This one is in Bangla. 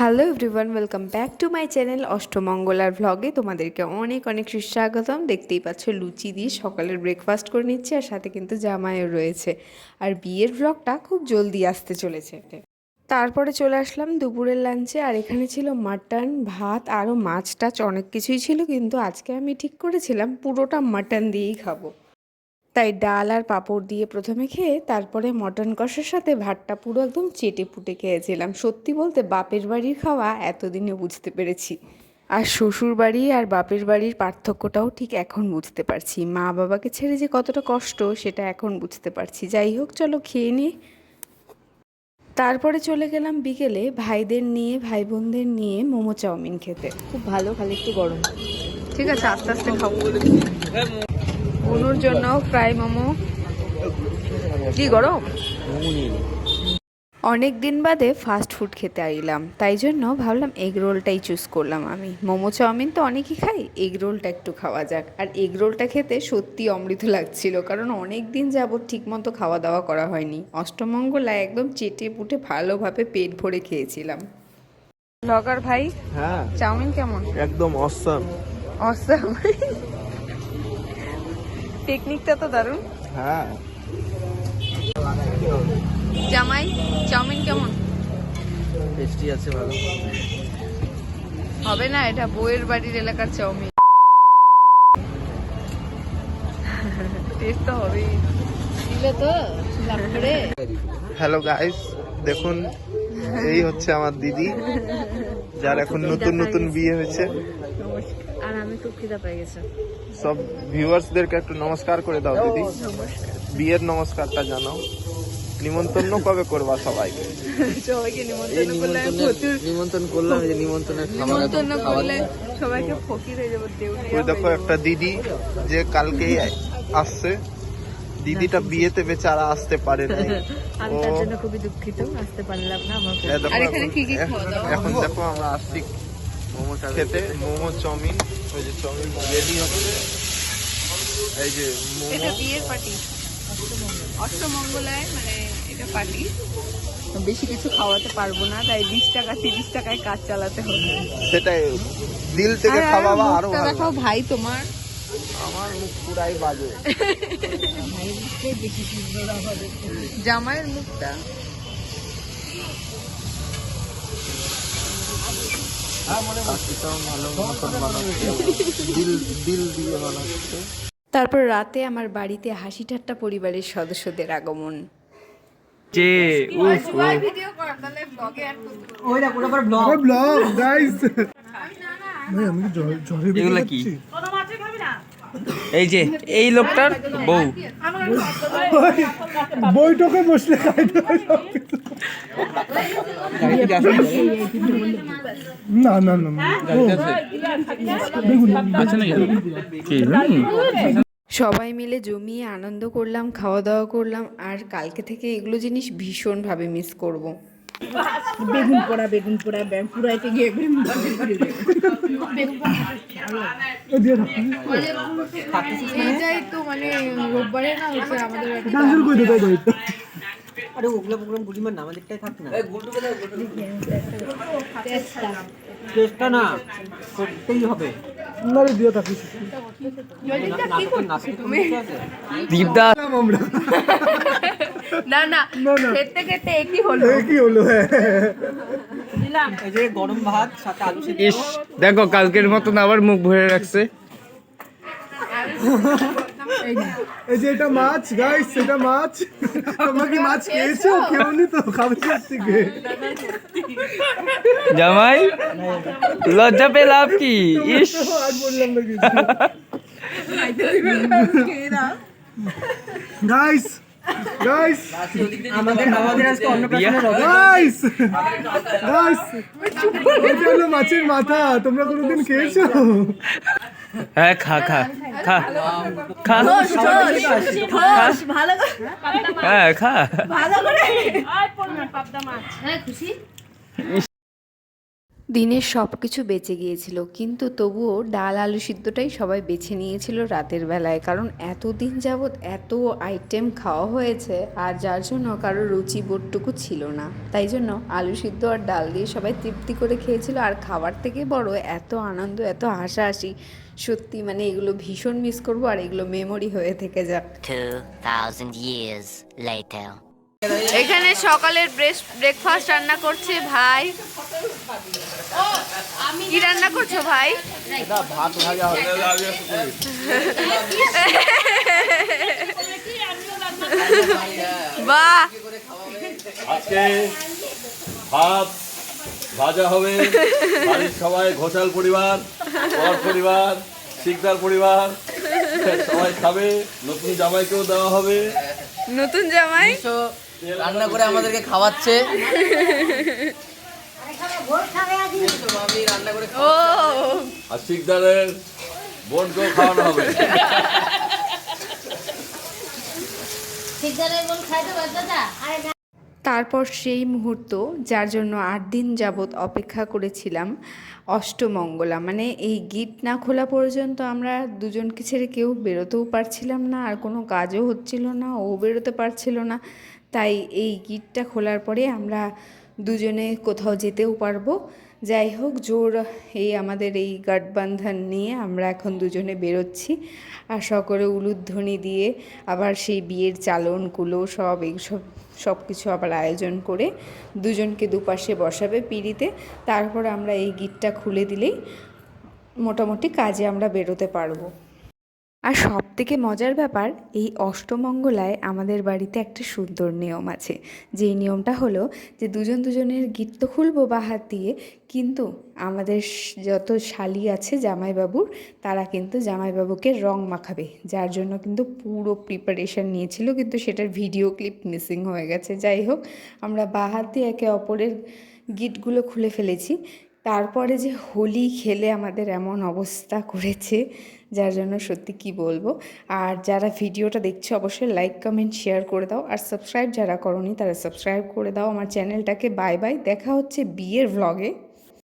Hello everyone welcome back to my channel অষ্টমঙ্গলার ভ্লগে তোমাদেরকে অনেক অনেক সুস্বাগতম। দেখতেই পাচ্ছ, লুচি দিয়ে সকালের ব্রেকফাস্ট করে নিচ্ছি আর সাথে কিন্তু জামাইও রয়েছে। আর বিয়ের ভ্লগটা খুব জলদি আসতে চলেছে। তারপরে চলে আসলাম দুপুরের লাঞ্চে আর এখানে ছিল মাটন ভাত, আরও মাছ টাছ অনেক কিছুই ছিল, কিন্তু আজকে আমি ঠিক করেছিলাম পুরোটা মাটন দিয়েই খাব। তাই ডাল আর পাঁপড় দিয়ে প্রথমে খেয়ে তারপরে মটন কষার সাথে ভাতটা পুরো একদম চেটে পুটে খেয়েছিলাম। সত্যি বলতে বাপের বাড়ির খাওয়া এতদিনে বুঝতে পেরেছি। আর শ্বশুর বাড়ি আর বাপের বাড়ির পার্থক্যটাও ঠিক এখন বুঝতে পারছি। মা বাবাকে ছেড়ে যে কতটা কষ্ট সেটা এখন বুঝতে পারছি। যাই হোক চলো খেয়ে নিয়ে তারপরে চলে গেলাম বিকেলে ভাইদের নিয়ে ভাই বোনদের নিয়ে মোমো চাউমিন খেতে। খুব ভালো খালি একটু গরম। ঠিক আছে আস্তে আস্তে খাব। অনুর জন্য ফ্রাই মোমো। কি গরম? অনেক দিন বাদে ফাস্ট ফুড খেতে আইলাম তাই জন্য ভাবলাম এগ রোলটাই চুজ করলাম আমি। মোমো চাউমিন তো অনেকই খাই এগ রোলটা একটু খাওয়া যাক। আর এগ রোলটা খেতে সত্যি অমৃত লাগছিল কারণ অনেক দিন যাবৎ ঠিকমতো খাওয়া দাওয়া করা হয়নি। অষ্টমঙ্গলায় একদম চেটে পুটে ভালোভাবে পেট ভরে খেয়েছিলাম। ব্লগার ভাই হ্যাঁ। চাউমিন কেমন? একদম অসাম অসাম টেকনিকটা তো দারুণ। হ্যাঁ। জামাই চাউমিন কেমন? টেস্টি আছে ভালো। হবে না এটা বউয়ের বাড়ির এলাকার চাউমিন। টেস্ট তো হবেই। হ্যালো গাইস দেখুন এই হচ্ছে আমার দিদি যার এখন নতুন নতুন বিয়ে হয়েছে। আর আমি খুব খিদা পেয়ে গেছে। সব ভিউয়ার্সদেরকে একটু নমস্কার করে দাও দিদি। বিয়ের নমস্কারটা জানাও। নিমন্ত্রণ কবে করবা সবাইকে? সবাইকে নিমন্ত্রণ করলে প্রচুর নিমন্ত্রণ করলাম যে নিমন্ত্রণের খাবার নিমন্ত্রণ করলে সবাইকে ফকির হয়ে যাব ওই দেখো একটা দিদি যে কালকেই আসছে। দিদিটা বিয়েতে বেচারা আসতে পারে নাই। আমি তার জন্য খুবই দুঃখিত আসতে পারলাম না আমার আর এখানে এখন- কি কি খাওয়া দাওয়া? এখন দেখো আমরা আসছি খেতে মোমো চাউমিন ওই যে চাউমিন রেডি হচ্ছে। এই যে এটা মোমো বিয়ের পার্টি। অষ্টমঙ্গলায় মানে এটা পার্টি। বেশি কিছু খাওয়াতে পারব না তাই বিশ টাকা তিরিশ টাকায় কাজ চালাতে হবে। সেটাই দিল থেকে আর- আর খাওয়াবা আরও দেখাও ভাই তোমার। আমার মুখ পুরাই বাজে। জামাইয়ের মুখটা। ভালো মতন বানাচ্ছে দিল দিল দিয়ে বানাচ্ছে তারপর রাতে আমার বাড়িতে হাসি ঠাট্টা পরিবারের সদস্যদের আগমন। যে উফ ব্লগ গাইস এগুলা কি? এই যে এই লোকটার বউ বইটকে বসলে। না না না। সবাই মিলে জমিয়ে আনন্দ করলাম খাওয়া দাওয়া করলাম আর কালকে থেকে এগুলো জিনিস ভীষণভাবে মিস করব। বেগুন পোড়া বেগুন পোড়া ব্যাগ পুরাইতে গিয়ে দাও। এইটাই তো মানে রোববারে না হচ্ছে আমাদের ক্যান্সেল করে দিতে দায়িত্ব আরে ওগুলো প্রোগ্রাম বুঝিমান না আমাদেরটাই থাক না চেষ্টা না করতেই হবে দিয়ে দীপদা আমরা না না। খেতে খেতে একই হলো। এ কি হলো হ্যাঁ। এই যে গরম ভাত সাথে আলু ইস দেখো কালকের মতন আবার মুখ ভরে রাখছে। এই যে এটা মাছ গাইস এটা মাছ। তোমরা কি মাছ খেয়েছো? কেউনি তো খাবে কাছ থেকে। জামাই লজ্জা পেয়ে লাভ কি? ইস। আর বললাম না কিছু। গাইস গাইস আমাদের আমাদের আজকে অন্য গাইস গাইস এটা হলো মাছের মাথা তোমরা কোনোদিন খেয়েছো? হ্যাঁ খা খা খা। খা। ভালো হ্যাঁ খা। ভালো করে হ্যাঁ খুশি? দিনের সব কিছু বেঁচে গিয়েছিল কিন্তু তবুও ডাল আলু সিদ্ধটাই সবাই বেছে নিয়েছিল রাতের বেলায়। কারণ এতদিন যাবৎ এত আইটেম খাওয়া হয়েছে আর যার জন্য কারও রুচি বোধটুকু ছিল না। তাই জন্য আলু সিদ্ধ আর ডাল দিয়ে সবাই তৃপ্তি করে খেয়েছিল আর খাবার থেকে বড় এত আনন্দ এত হাসাহাসি। সত্যি মানে এগুলো ভীষণ মিস করব আর এগুলো মেমোরি হয়ে থেকে যাক 2,000 years later. এখানে সকালের ব্রেকফাস্ট রান্না করছে ভাই। কি রান্না করছ ভাই? ভাত ভাজা হবে। বাহ! আজকে ভাত ভাজা হবে। বাড়ির সবাই ঘোষাল পরিবার পর পরিবার শিকদার পরিবার সবাই খাবে। নতুন জামাইকেও দেওয়া হবে। নতুন জামাই? রান্না করে আমাদেরকে খাওয়াচ্ছে। আর শিকদারের বোনকেও খাওয়ানো হবে। তারপর সেই মুহূর্ত যার জন্য আট দিন যাবৎ অপেক্ষা করেছিলাম অষ্টমঙ্গলা। মানে এই গিট না খোলা পর্যন্ত আমরা দুজনকে ছেড়ে কেউ বেরোতেও পারছিলাম না আর কোনো কাজও হচ্ছিল না ও বেরোতে পারছিল না। তাই এই গিটটা খোলার পরে আমরা দুজনে কোথাও যেতেও পারব। যাই হোক, জোর এই আমাদের এই গাঠবান্ধন নিয়ে আমরা এখন দুজনে বেরোচ্ছি আর সকলে উলুধ্বনি দিয়ে আবার সেই বিয়ের চালনগুলো সব এইসব, সব কিছু আবার আয়োজন করে দুজনকে দুপাশে বসাবে পিড়িতে। তারপর আমরা এই গিটটা খুলে দিলেই মোটামুটি কাজে আমরা বেরোতে পারব। আর সব থেকে মজার ব্যাপার, এই অষ্টমঙ্গলায় আমাদের বাড়িতে একটা সুন্দর নিয়ম আছে। যেই নিয়মটা হলো যে দুজন দুজনের গিট তো খুলবো বা হাত দিয়ে, কিন্তু আমাদের যত শালি আছে জামাইবাবুর, তারা কিন্তু জামাইবাবুকে রং মাখাবে। যার জন্য কিন্তু পুরো প্রিপারেশন নিয়েছিল, কিন্তু সেটার ভিডিও ক্লিপ মিসিং হয়ে গেছে। যাই হোক, আমরা বা হাত দিয়ে একে অপরের গিটগুলো খুলে ফেলেছি। তারপরে যে হোলি খেলে আমাদের এমন অবস্থা করেছে, যার জন্য সত্যি কি বলব? আর যারা ভিডিওটা দেখছে, অবশ্যই লাইক কমেন্ট শেয়ার করে দাও। আর সাবস্ক্রাইব যারা করনি, তারা সাবস্ক্রাইব করে দাও। আমার চ্যানেলটাকে বাই বাই দেখা হচ্ছে বিয়ের ভ্লগে